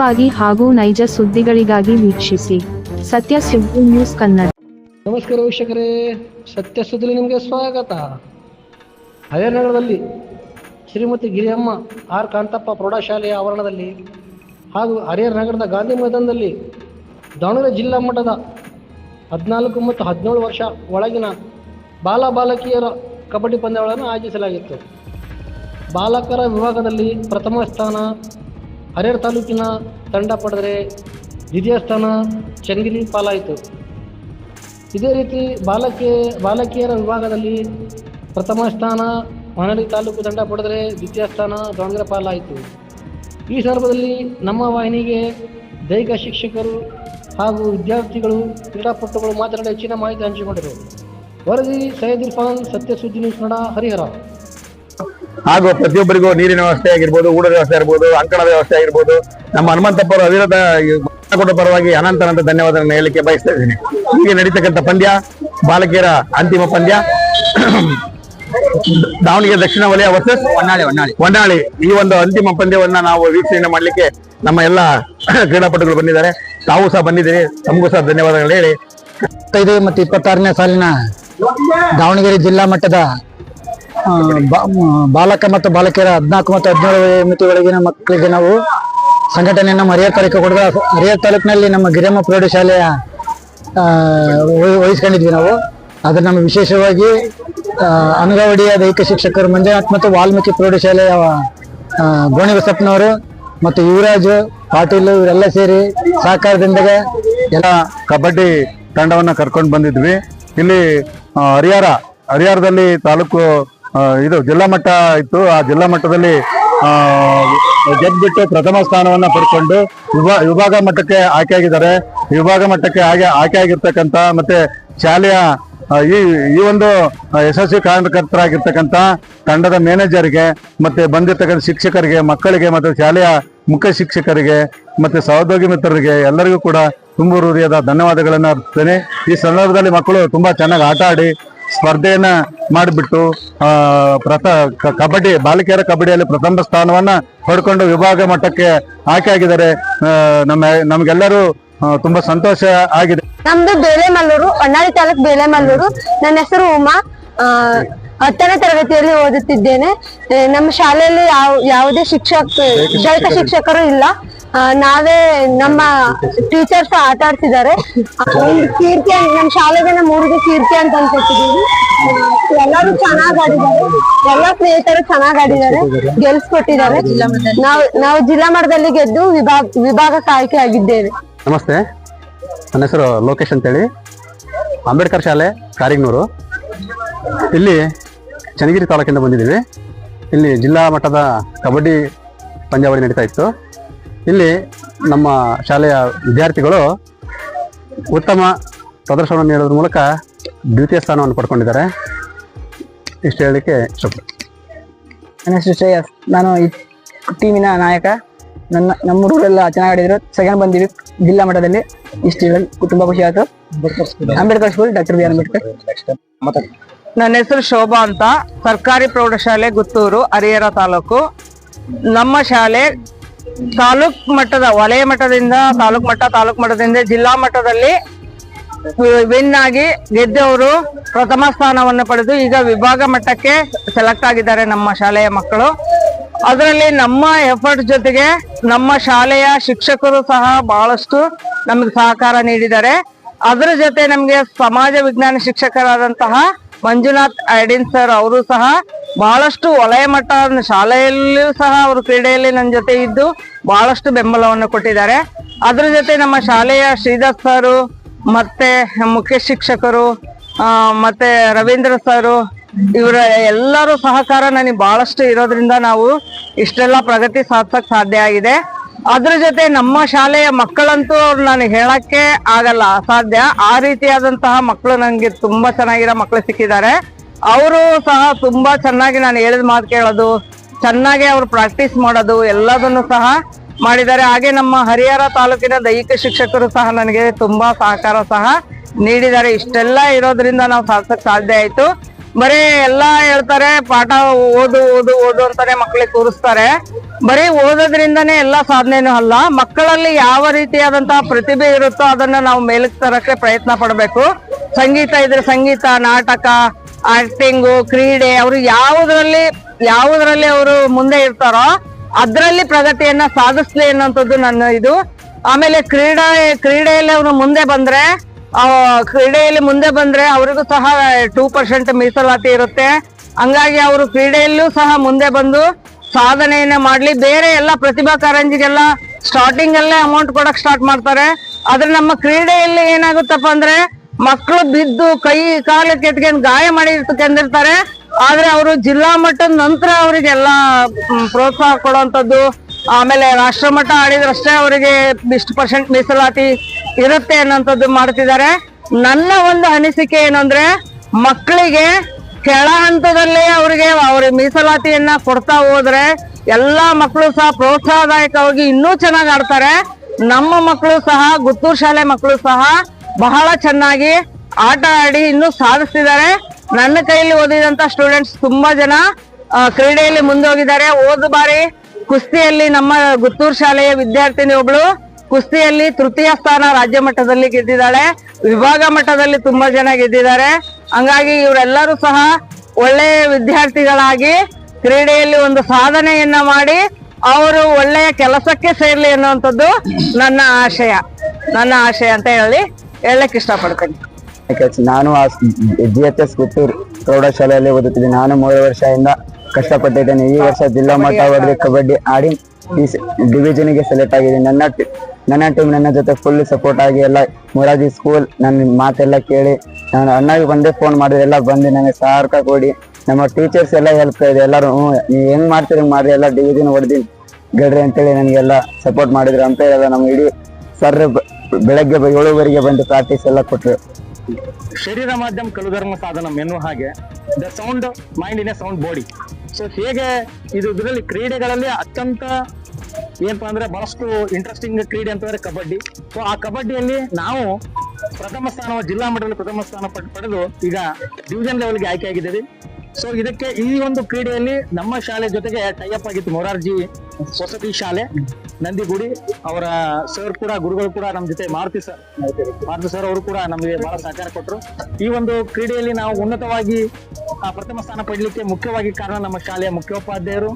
ವಾಗಿ ಹಾಗೂ ನೈಜ ಸುದ್ದಿಗಳಿಗಾಗಿ ವೀಕ್ಷಿಸಿ. ಸತ್ಯ ಸುದ್ದಿ ನ್ಯೂಸ್ ಕನ್ನಡ. ನಮಸ್ಕಾರ ವೀಕ್ಷಕರೇ. ಸತ್ಯ ಸುದ್ದಿಲಿ ನಿಮಗೆ ಸ್ವಾಗತ. ಹರಿಹರನಗರದಲ್ಲಿ ಶ್ರೀಮತಿ ಗಿರಿಯಮ್ಮ ಆರ್ ಕಾಂತಪ್ಪ ಪ್ರೌಢಶಾಲೆಯ ಆವರಣದಲ್ಲಿ ಹಾಗೂ ಹರಿಹರ ನಗರದ ಗಾಂಧಿ ಮೈದಾನದಲ್ಲಿ ದಾವಣಗೆರೆ ಜಿಲ್ಲಾ ಮಟ್ಟದ ಹದಿನಾಲ್ಕು ಮತ್ತು ಹದಿನೇಳು ವರ್ಷ ಒಳಗಿನ ಬಾಲ ಬಾಲಕಿಯರ ಕಬಡ್ಡಿ ಪಂದ್ಯಗಳನ್ನು ಆಯೋಜಿಸಲಾಗಿತ್ತು. ಬಾಲಕರ ವಿಭಾಗದಲ್ಲಿ ಪ್ರಥಮ ಸ್ಥಾನ ಹರಿಹರ ತಾಲೂಕಿನ ತಂಡ ಪಡೆದರೆ ದ್ವಿತೀಯ ಸ್ಥಾನ ಚನ್ನಗಿರಿ ಪಾಲಾಯಿತು. ಇದೇ ರೀತಿ ಬಾಲಕಿ, ಬಾಲಕಿಯರ ವಿಭಾಗದಲ್ಲಿ ಪ್ರಥಮ ಸ್ಥಾನ ಹೊನ್ನಳಿ ತಾಲೂಕು ತಂಡ ಪಡೆದರೆ ದ್ವಿತೀಯ ಸ್ಥಾನ ದಾವಣಗೆರೆ ಪಾಲಾಯಿತು. ಈ ಸಂದರ್ಭದಲ್ಲಿ ನಮ್ಮ ವಾಹಿನಿಗೆ ದೈಹಿಕ ಶಿಕ್ಷಕರು ಹಾಗೂ ವಿದ್ಯಾರ್ಥಿಗಳು, ಕ್ರೀಡಾಪಟುಗಳು ಮಾತನಾಡಿ ಹೆಚ್ಚಿನ ಮಾಹಿತಿ ಹಂಚಿಕೊಂಡರು. ವರದಿ ಸೈಯದ್ ಇರ್ಫಾನ್ ಸತ್ಯ ಸುದ್ದಿ ನ್ಯೂಸ್ ಕನ್ನಡ ಹರಿಹರ. ಹಾಗೂ ಪ್ರತಿಯೊಬ್ಬರಿಗೂ ನೀರಿನ ವ್ಯವಸ್ಥೆ ಆಗಿರ್ಬೋದು ಊಟದ ವ್ಯವಸ್ಥೆ ಆಗಿರ್ಬೋದು ಅಂಕಣದ ವ್ಯವಸ್ಥೆ ಆಗಿರ್ಬೋದು ನಮ್ಮ ಹನುಮಂತಪ್ಪರ ಅವಿರತ ಕೊಟ್ಟ ಪರವಾಗಿ ಅನಂತ ಅನಂತ ಧನ್ಯವಾದಗಳನ್ನು ಹೇಳಲಿಕ್ಕೆ ಬಯಸ್ತಾ ಇದ್ದೀನಿ. ಹೀಗೆ ನಡೀತಕ್ಕಂಥ ಪಂದ್ಯ ಬಾಲಕಿಯರ ಅಂತಿಮ ಪಂದ್ಯ ದಾವಣಗೆರೆ ದಕ್ಷಿಣ ವಲಯ ವರ್ಸಸ್ ಹೊನ್ನಾಳಿ ಹೊನ್ನಾಳಿ. ಹೊನ್ನಾಳಿ. ಈ ಒಂದು ಅಂತಿಮ ಪಂದ್ಯವನ್ನ ನಾವು ವೀಕ್ಷಣೆ ಮಾಡಲಿಕ್ಕೆ ನಮ್ಮ ಎಲ್ಲ ಕ್ರೀಡಾಪಟುಗಳು ಬಂದಿದ್ದಾರೆ. ತಾವು ಸಹ ಬಂದಿದ್ದೀರಿ. ತಮಗೂ ಸಹ ಧನ್ಯವಾದಗಳು ಹೇಳಿ. ಇಪ್ಪತ್ತೈದು ಮತ್ತು ಇಪ್ಪತ್ತಾರನೇ ಸಾಲಿನ ದಾವಣಗೆರೆ ಜಿಲ್ಲಾ ಮಟ್ಟದ ಬಾಲಕ ಮತ್ತು ಬಾಲಕಿಯರ ಹದಿನಾಲ್ಕು ಮತ್ತು ಹದಿನೇಳು ಮಿತಿ ಒಳಗಿನ ಮಕ್ಕಳಿಗೆ ನಾವು ಸಂಘಟನೆಯನ್ನು ಹರಿಹರ ತಾಲೂಕು ಕೊಡದ ಹರಿಹರ ತಾಲೂಕಿನಲ್ಲಿ ನಮ್ಮ ಗಿರಿಯಮ್ಮ ಪ್ರೌಢಶಾಲೆಯ ವಹಿಸ್ಕೊಂಡಿದ್ವಿ ನಾವು. ಅದನ್ನು ನಮ್ಮ ವಿಶೇಷವಾಗಿ ಅಂಗನವಾಡಿಯ ದೈಹಿಕ ಶಿಕ್ಷಕರು ಮಂಜುನಾಥ್ ಮತ್ತು ವಾಲ್ಮೀಕಿ ಪ್ರೌಢಶಾಲೆಯ ಗೋಣಿ ಬಸಪ್ಪನವರು ಮತ್ತು ಯುವರಾಜು, ಪಾಟೀಲ್ ಇವರೆಲ್ಲ ಸೇರಿ ಸಹಕಾರದಿಂದ ಎಲ್ಲ ಕಬಡ್ಡಿ ತಂಡವನ್ನು ಕರ್ಕೊಂಡು ಬಂದಿದ್ವಿ. ಇಲ್ಲಿ ಹರಿಹಾರ ಹರಿಹರ, ಹರಿಹರದಲ್ಲಿ ತಾಲೂಕು ಇದು ಜಿಲ್ಲಾ ಮಟ್ಟ ಇತ್ತು. ಆ ಜಿಲ್ಲಾ ಮಟ್ಟದಲ್ಲಿ ಗೆದ್ದುಬಿಟ್ಟು ಪ್ರಥಮ ಸ್ಥಾನವನ್ನ ಪಡ್ಕೊಂಡು ವಿಭಾ ವಿಭಾಗ ಮಟ್ಟಕ್ಕೆ ಆಯ್ಕೆಯಾಗಿದ್ದಾರೆ ವಿಭಾಗ ಮಟ್ಟಕ್ಕೆ ಆಯ್ಕೆ ಆಯ್ಕೆಯಾಗಿರ್ತಕ್ಕಂಥ ಮತ್ತೆ ಶಾಲೆಯ ಈ ಈ ಒಂದು ಯಶಸ್ವಿ ಕಾರ್ಯಕರ್ತರಾಗಿರ್ತಕ್ಕಂಥ ತಂಡದ ಮ್ಯಾನೇಜರ್ಗೆ ಮತ್ತೆ ಬಂದಿರ್ತಕ್ಕಂಥ ಶಿಕ್ಷಕರಿಗೆ, ಮಕ್ಕಳಿಗೆ ಮತ್ತೆ ಶಾಲೆಯ ಮುಖ್ಯ ಶಿಕ್ಷಕರಿಗೆ ಮತ್ತೆ ಸಹೋದ್ಯೋಗಿ ಮಿತ್ರರಿಗೆ ಎಲ್ಲರಿಗೂ ಕೂಡ ತುಂಬ ಹೃದಯದ ಧನ್ಯವಾದಗಳನ್ನು ಅರ್ಪಿಸ್ತೇನೆ. ಈ ಸಂದರ್ಭದಲ್ಲಿ ಮಕ್ಕಳು ತುಂಬಾ ಚೆನ್ನಾಗಿ ಆಟ ಆಡಿ ಸ್ಪರ್ಧೆಯನ್ನ ಮಾಡಿಬಿಟ್ಟು ಪ್ರಥ ಕಬಡ್ಡಿ ಬಾಲಕಿಯರ ಕಬಡ್ಡಿಯಲ್ಲಿ ಪ್ರಥಮ ಸ್ಥಾನವನ್ನ ಪಡ್ಕೊಂಡು ವಿಭಾಗ ಮಟ್ಟಕ್ಕೆ ಆಯ್ಕೆ ಆಗಿದ್ದಾರೆ. ನಮ್ಮ ನಮ್ಗೆಲ್ಲರೂ ತುಂಬಾ ಸಂತೋಷ ಆಗಿದೆ. ನಮ್ದು ಬೇಲೆಮಲ್ಲೂರು ಹೊನ್ನಾಳಿ ತಾಲೂಕ್ ಬೇಲೆಮಲ್ಲೂರು. ನನ್ನ ಹೆಸರು ಉಮಾ. ಆ, ಹತ್ತನೇ ತರಗತಿಯಲ್ಲಿ ಓದುತ್ತಿದ್ದೇನೆ. ನಮ್ಮ ಶಾಲೆಯಲ್ಲಿ ಯಾವ ಯಾವುದೇ ಶಿಕ್ಷಕ ದೈಹಿಕ ಶಿಕ್ಷಕರು ಇಲ್ಲ. ನಾವೇ ನಮ್ಮ ಟೀಚರ್ಸ್ ಆಟ ಆಡ್ತಿದ್ದಾರೆ. ಕೀರ್ತಿ ನಮ್ ಶಾಲೆಗೆ ನಮ್ಮ ಊರಿಗೆ ಕೀರ್ತಿ ಅಂತ ಅನ್ಕೊತಿದೀವಿ. ಎಲ್ಲರೂ ಚೆನ್ನಾಗ್ ಆಡಿದ್ದಾರೆ. ಎಲ್ಲಾ ಸ್ನೇಹಿತರು ಚೆನ್ನಾಗ್ ಆಡಿದ್ದಾರೆ. ಗೆಲ್ಸ್ಕೊಟ್ಟಿದ್ದಾರೆ. ನಾವು ನಾವು ಜಿಲ್ಲಾ ಮಟ್ಟದಲ್ಲಿ ಗೆದ್ದು ವಿಭಾಗ ವಿಭಾಗ ಆಯ್ಕೆ ಆಗಿದ್ದೇವೆ. ನಮಸ್ತೆ. ನನ್ನ ಹೆಸರು ಲೋಕೇಶ್ ಅಂತೇಳಿ. ಅಂಬೇಡ್ಕರ್ ಶಾಲೆ, ಕಾರಿಗ್ನೂರು. ಇಲ್ಲಿ ಚನ್ನಗಿರಿ ತಾಲೂಕಿಂದ ಬಂದಿದ್ದೀವಿ. ಇಲ್ಲಿ ಜಿಲ್ಲಾ ಮಟ್ಟದ ಕಬಡ್ಡಿ ಪಂದ್ಯಾವಳಿ ನಡೀತಾ ಇತ್ತು. ಇಲ್ಲಿ ನಮ್ಮ ಶಾಲೆಯ ವಿದ್ಯಾರ್ಥಿಗಳು ಉತ್ತಮ ಪ್ರದರ್ಶನವನ್ನು ನೀಡೋದ್ರ ಮೂಲಕ ದ್ವಿತೀಯ ಸ್ಥಾನವನ್ನು ಪಡ್ಕೊಂಡಿದ್ದಾರೆ. ಇಷ್ಟು ಹೇಳಲಿಕ್ಕೆ ಇಷ್ಟಪಡ್ತೀನಿ. ನನ್ನ ಹೆಸರು ಶ್ರೇಯಸ್ ನಾನು ಈ ಟೀಮಿನ ನಾಯಕ. ನನ್ನ ನಮ್ಮ ಹುಡುಗರೆಲ್ಲ ಚೆನ್ನಾಗಿ ಆಡಿದ್ರು ಸೆಕೆಂಡ್ ಬಂದಿವಿ ಜಿಲ್ಲಾ ಮಟ್ಟದಲ್ಲಿ. ಇಷ್ಟು ಹೇಳಿ ತುಂಬ ಖುಷಿ ಆಯಿತು. Ambedkar school doctor B R Ambedkar ನನ್ನ ಹೆಸರು ಶೋಭಾ ಅಂತ. ಸರ್ಕಾರಿ ಪ್ರೌಢಶಾಲೆ ಗುತ್ತೂರು ಹರಿಹರ ತಾಲೂಕು. ನಮ್ಮ ಶಾಲೆ ತಾಲೂಕ್ ಮಟ್ಟದ, ವಲಯ ಮಟ್ಟದಿಂದ, ತಾಲೂಕ್ ಮಟ್ಟ, ತಾಲೂಕ್ ಮಟ್ಟದಿಂದ, ಜಿಲ್ಲಾ ಮಟ್ಟದಲ್ಲಿ ವಿನ್ ಆಗಿ ಗೆದ್ದವರು ಪ್ರಥಮ ಸ್ಥಾನವನ್ನು ಪಡೆದು ಈಗ ವಿಭಾಗ ಮಟ್ಟಕ್ಕೆ ಸೆಲೆಕ್ಟ್ ಆಗಿದ್ದಾರೆ ನಮ್ಮ ಶಾಲೆಯ ಮಕ್ಕಳು. ಅದರಲ್ಲಿ ನಮ್ಮ ಎಫರ್ಟ್ ಜೊತೆಗೆ ನಮ್ಮ ಶಾಲೆಯ ಶಿಕ್ಷಕರು ಸಹ ಬಹಳಷ್ಟು ನಮಗೆ ಸಹಕಾರ ನೀಡಿದ್ದಾರೆ. ಅದರ ಜೊತೆ ನಮಗೆ ಸಮಾಜ ವಿಜ್ಞಾನ ಶಿಕ್ಷಕರಾದಂತಹ ಮಂಜುನಾಥ್ ಐಡಿನ್ ಸರ್ ಅವರು ಸಹ ಬಹಳಷ್ಟು ವಲಯ ಮಟ್ಟ ಶಾಲೆಯಲ್ಲೂ ಸಹ ಅವರು ಕ್ರೀಡೆಯಲ್ಲಿ ನನ್ನ ಜೊತೆ ಇದ್ದು ಬಹಳಷ್ಟು ಬೆಂಬಲವನ್ನು ಕೊಟ್ಟಿದ್ದಾರೆ. ಅದರ ಜೊತೆ ನಮ್ಮ ಶಾಲೆಯ ಶ್ರೀಧರ್ ಸರ್, ಮತ್ತೆ ಮುಖ್ಯ ಶಿಕ್ಷಕರು ಮತ್ತೆ ರವೀಂದ್ರ ಸರ್, ಇವರ ಎಲ್ಲರೂ ಸಹಕಾರ ನನಗೆ ಬಹಳಷ್ಟು ಇರೋದ್ರಿಂದ ನಾವು ಇಷ್ಟೆಲ್ಲ ಪ್ರಗತಿ ಸಾಧಿಸಕ್ ಸಾಧ್ಯ ಆಗಿದೆ. ಅದ್ರ ಜೊತೆ ನಮ್ಮ ಶಾಲೆಯ ಮಕ್ಕಳಂತೂ ಅವ್ರು ನಾನು ಹೇಳಕ್ಕೆ ಆಗಲ್ಲ ಅಸಾಧ್ಯ. ಆ ರೀತಿಯಾದಂತಹ ಮಕ್ಕಳು ನನಗೆ ತುಂಬಾ ಚೆನ್ನಾಗಿರೋ ಮಕ್ಕಳು ಸಿಕ್ಕಿದ್ದಾರೆ. ಅವರು ಸಹ ತುಂಬಾ ಚೆನ್ನಾಗಿ ನಾನು ಹೇಳಿದ ಮಾತು ಕೇಳೋದು, ಚೆನ್ನಾಗಿ ಅವರು ಪ್ರಾಕ್ಟೀಸ್ ಮಾಡೋದು, ಎಲ್ಲದನ್ನು ಸಹ ಮಾಡಿದ್ದಾರೆ. ಹಾಗೆ ನಮ್ಮ ಹರಿಹರ ತಾಲೂಕಿನ ದೈಹಿಕ ಶಿಕ್ಷಕರು ಸಹ ನನಗೆ ತುಂಬಾ ಸಹಕಾರ ಸಹ ನೀಡಿದ್ದಾರೆ. ಇಷ್ಟೆಲ್ಲ ಇರೋದ್ರಿಂದ ನಾವು ಸಾಧಿಸಕ್ ಸಾಧ್ಯ ಆಯ್ತು. ಬರೀ ಎಲ್ಲಾ ಹೇಳ್ತಾರೆ, ಪಾಠ ಓದು ಓದು ಓದು ಅಂತಾನೆ ಮಕ್ಕಳಿಗೆ ತೋರಿಸ್ತಾರೆ. ಬರೀ ಓದೋದ್ರಿಂದನೇ ಎಲ್ಲಾ ಸಾಧನೆನೂ ಅಲ್ಲ, ಮಕ್ಕಳಲ್ಲಿ ಯಾವ ರೀತಿಯಾದಂತಹ ಪ್ರತಿಭೆ ಇರುತ್ತೋ ಅದನ್ನ ನಾವು ಮೇಲಕ್ಕೆ ತರಕ್ಕೆ ಪ್ರಯತ್ನ ಪಡಬೇಕು. ಸಂಗೀತ ಇದ್ರೆ ಸಂಗೀತ, ನಾಟಕ ಆಕ್ಟಿಂಗು ಕ್ರೀಡೆ, ಅವರು ಯಾವುದ್ರಲ್ಲಿ ಯಾವುದ್ರಲ್ಲಿ ಅವರು ಮುಂದೆ ಇರ್ತಾರೋ ಅದ್ರಲ್ಲಿ ಪ್ರಗತಿಯನ್ನ ಸಾಧಿಸ್ಲಿ ಅನ್ನೋಂಥದ್ದು ನನ್ನ ಇದು. ಆಮೇಲೆ ಕ್ರೀಡಾ, ಕ್ರೀಡೆಯಲ್ಲಿ ಅವರು ಮುಂದೆ ಬಂದ್ರೆ ಕ್ರೀಡೆಯಲ್ಲಿ ಮುಂದೆ ಬಂದ್ರೆ ಅವರಿಗೂ ಸಹ ಟೂ ಪರ್ಸೆಂಟ್ ಮೀಸಲಾತಿ ಇರುತ್ತೆ. ಹಂಗಾಗಿ ಅವರು ಕ್ರೀಡೆಯಲ್ಲೂ ಸಹ ಮುಂದೆ ಬಂದು ಸಾಧನೆಯನ್ನ ಮಾಡ್ಲಿ. ಬೇರೆ ಎಲ್ಲ ಪ್ರತಿಭಾ ಕಾರಂಜಿಗೆಲ್ಲ ಸ್ಟಾರ್ಟಿಂಗ್ ಅಲ್ಲೇ ಅಮೌಂಟ್ ಕೊಡಕ್ ಸ್ಟಾರ್ಟ್ ಮಾಡ್ತಾರೆ. ಆದ್ರೆ ನಮ್ಮ ಕ್ರೀಡೆಯಲ್ಲಿ ಏನಾಗುತ್ತಪ್ಪ ಅಂದ್ರೆ ಮಕ್ಕಳು ಬಿದ್ದು ಕೈ, ಕಾಲು ಕೆತ್ಕೊಂಡು ಗಾಯ ಮಾಡಿ ಕೆಂದಿರ್ತಾರೆ ಆದ್ರೆ ಅವರು ಜಿಲ್ಲಾ ಮಟ್ಟದ ನಂತರ ಅವರಿಗೆಲ್ಲ ಪ್ರೋತ್ಸಾಹ ಕೊಡುವಂತದ್ದು ಆಮೇಲೆ ರಾಷ್ಟ್ರ ಮಟ್ಟ ಆಡಿದ್ರಷ್ಟೇ ಅವರಿಗೆ ಇಷ್ಟು ಪರ್ಸೆಂಟ್ ಮೀಸಲಾತಿ ಇರುತ್ತೆ ಅನ್ನೋಂಥದ್ದು ಮಾಡ್ತಿದ್ದಾರೆ. ನನ್ನ ಒಂದು ಅನಿಸಿಕೆ ಏನಂದ್ರೆ, ಮಕ್ಕಳಿಗೆ ಕೆಳ ಹಂತದಲ್ಲಿ ಅವರಿಗೆ ಅವ್ರ ಮೀಸಲಾತಿಯನ್ನ ಕೊಡ್ತಾ ಹೋದ್ರೆ ಎಲ್ಲಾ ಮಕ್ಕಳು ಸಹ ಪ್ರೋತ್ಸಾಹದಾಯಕವಾಗಿ ಇನ್ನೂ ಚೆನ್ನಾಗಿ ಆಡ್ತಾರೆ. ನಮ್ಮ ಮಕ್ಕಳು ಸಹ, ಗುತ್ತೂರು ಶಾಲೆ ಮಕ್ಕಳು ಸಹ ಬಹಳ ಚೆನ್ನಾಗಿ ಆಟ ಆಡಿ ಇನ್ನೂ ಸಾಧಿಸ್ತಿದ್ದಾರೆ. ನನ್ನ ಕೈಯಲ್ಲಿ ಓದಿದಂತ ಸ್ಟೂಡೆಂಟ್ಸ್ ತುಂಬಾ ಜನ ಕ್ರೀಡೆಯಲ್ಲಿ ಕ್ರೀಡೆಯಲ್ಲಿ ಮುಂದೋಗಿದ್ದಾರೆ. ಓದು ಬಾರಿ ಕುಸ್ತಿಯಲ್ಲಿ ನಮ್ಮ ಗುತ್ತೂರು ಶಾಲೆಯ ವಿದ್ಯಾರ್ಥಿನಿ ಒಬ್ಳು ಕುಸ್ತಿಯಲ್ಲಿ ತೃತೀಯ ಸ್ಥಾನ ರಾಜ್ಯ ಮಟ್ಟದಲ್ಲಿ ಗೆದ್ದಿದ್ದಾಳೆ. ವಿಭಾಗ ಮಟ್ಟದಲ್ಲಿ ತುಂಬಾ ಜನ ಗೆದ್ದಿದ್ದಾರೆ. ಹಂಗಾಗಿ ಇವರೆಲ್ಲರೂ ಸಹ ಒಳ್ಳೆಯ ವಿದ್ಯಾರ್ಥಿಗಳಾಗಿ ಕ್ರೀಡೆಯಲ್ಲಿ ಒಂದು ಸಾಧನೆಯನ್ನ ಮಾಡಿ ಅವರು ಒಳ್ಳೆಯ ಕೆಲಸಕ್ಕೆ ಸೇರ್ಲಿ ಅನ್ನುವಂಥದ್ದು ನನ್ನ ಆಶಯ. ನನ್ನ ಆಶಯ ಅಂತ ಹೇಳಿ ಹೇಳಕ್ ಇಷ್ಟಪಡ್ತೇನೆ. ನಾನು ಜಿ ಎಚ್ ಎಸ್ ಗುತ್ತೂರು ಪ್ರೌಢಶಾಲೆಯಲ್ಲಿ ಓದುತ್ತಿದ್ದೆ ನಾನು ಮೂರು ವರ್ಷದಿಂದ ಕಷ್ಟಪಟ್ಟಿದ್ದೇನೆ. ಈ ವರ್ಷ ಜಿಲ್ಲಾ ಮಟ್ಟ ಹೊಡೆದು ಕಬಡ್ಡಿ ಆಡಿ ಈ ಡಿವಿಷನ್ಗೆ ಸೆಲೆಕ್ಟ್ ಆಗಿದ್ದೀನಿ. ನನ್ನ ನನ್ನ ಟೀಮ್ ನನ್ನ ಜೊತೆ ಫುಲ್ ಸಪೋರ್ಟ್ ಆಗಿ ಎಲ್ಲ ಮೊರಾಜಿ ಸ್ಕೂಲ್ ನನ್ನ ಮಾತೆಲ್ಲ ಕೇಳಿ ನಾನು ಅಣ್ಣಾಗಿ ಬಂದೇ ಫೋನ್ ಮಾಡಿದ್ರೆ ಎಲ್ಲ ಬಂದು ನನಗೆ ಸಹಕಾರ ಕೊಡಿ. ನಮ್ಮ ಟೀಚರ್ಸ್ ಎಲ್ಲ ಹೆಲ್ಪ್ ಇದೆ. ಎಲ್ಲರೂ, ಹ್ಞೂ, ನೀವು ಹೆಂಗ್ ಮಾಡ್ತೀರಿ ಮಾಡಿ ಎಲ್ಲ ಡಿವಿಷನ್ ಹೊಡೆದಿನಿ. ಗಡ್ರಿ ಅಂತೇಳಿ ನನಗೆಲ್ಲ ಸಪೋರ್ಟ್ ಮಾಡಿದ್ರು. ಅಂತ ಎಲ್ಲ ನಮ್ಮ ಇಡೀ ಸರ್ ಬೆಳಗ್ಗೆ ಏಳುವರೆಗೆ ಬಂದು ಪ್ರಾಕ್ಟೀಸ್ ಎಲ್ಲ ಕೊಟ್ಟರು ಶರೀರ ಮಾಧ್ಯಮ ಕಲುಧರ್ಮ ಸಾಧನ ಎನ್ನುವ ಹಾಗೆ. The sound mind in a sound body so ಹೇಗೆ ಇದು ಇದರಲ್ಲಿ ಕ್ರೀಡೆಗಳಲ್ಲಿ ಅತ್ಯಂತ ಏನಪ್ಪಾ ಅಂದ್ರೆ ಬಹಳಷ್ಟು ಇಂಟ್ರೆಸ್ಟಿಂಗ್ ಕ್ರೀಡೆ ಅಂತಂದ್ರೆ ಕಬಡ್ಡಿ. ಸೊ ಆ ಕಬಡ್ಡಿಯಲ್ಲಿ ನಾವು ಪ್ರಥಮ ಸ್ಥಾನ ಜಿಲ್ಲಾ ಮಟ್ಟದಲ್ಲಿ ಪ್ರಥಮ ಸ್ಥಾನ ಪಡ್- ಪಡೆದು ಈಗ ಡಿವಿಷನ್ ಲೆವೆಲ್ಗೆ ಆಯ್ಕೆ ಆಗಿದ್ದೀವಿ. ಸೊ ಇದಕ್ಕೆ ಈ ಒಂದು ಕ್ರೀಡೆಯಲ್ಲಿ ನಮ್ಮ ಶಾಲೆ ಜೊತೆಗೆ ಟೈಅಪ್ ಆಗಿತ್ತು ಮೊರಾರ್ಜಿ ವಸತಿ ಶಾಲೆ, ನಂದಿಗುಡಿ. ಅವರ ಸರ್ ಕೂಡ, ಗುರುಗಳು ಕೂಡ ನಮ್ಮ ಜೊತೆ, ಮಾರುತಿ ಸರ್ ಮಾರುತಿ ಸರ್ ಅವರು ಕೂಡ ನಮಗೆ ಬಹಳ ಸಹಕಾರ ಕೊಟ್ಟರು ಈ ಒಂದು ಕ್ರೀಡೆಯಲ್ಲಿ ನಾವು ಉನ್ನತವಾಗಿ ಪ್ರಥಮ ಸ್ಥಾನ ಪಡಲಿಕ್ಕೆ ಮುಖ್ಯವಾಗಿ ಕಾರಣ ನಮ್ಮ ಶಾಲೆಯ ಮುಖ್ಯೋಪಾಧ್ಯಾಯರು.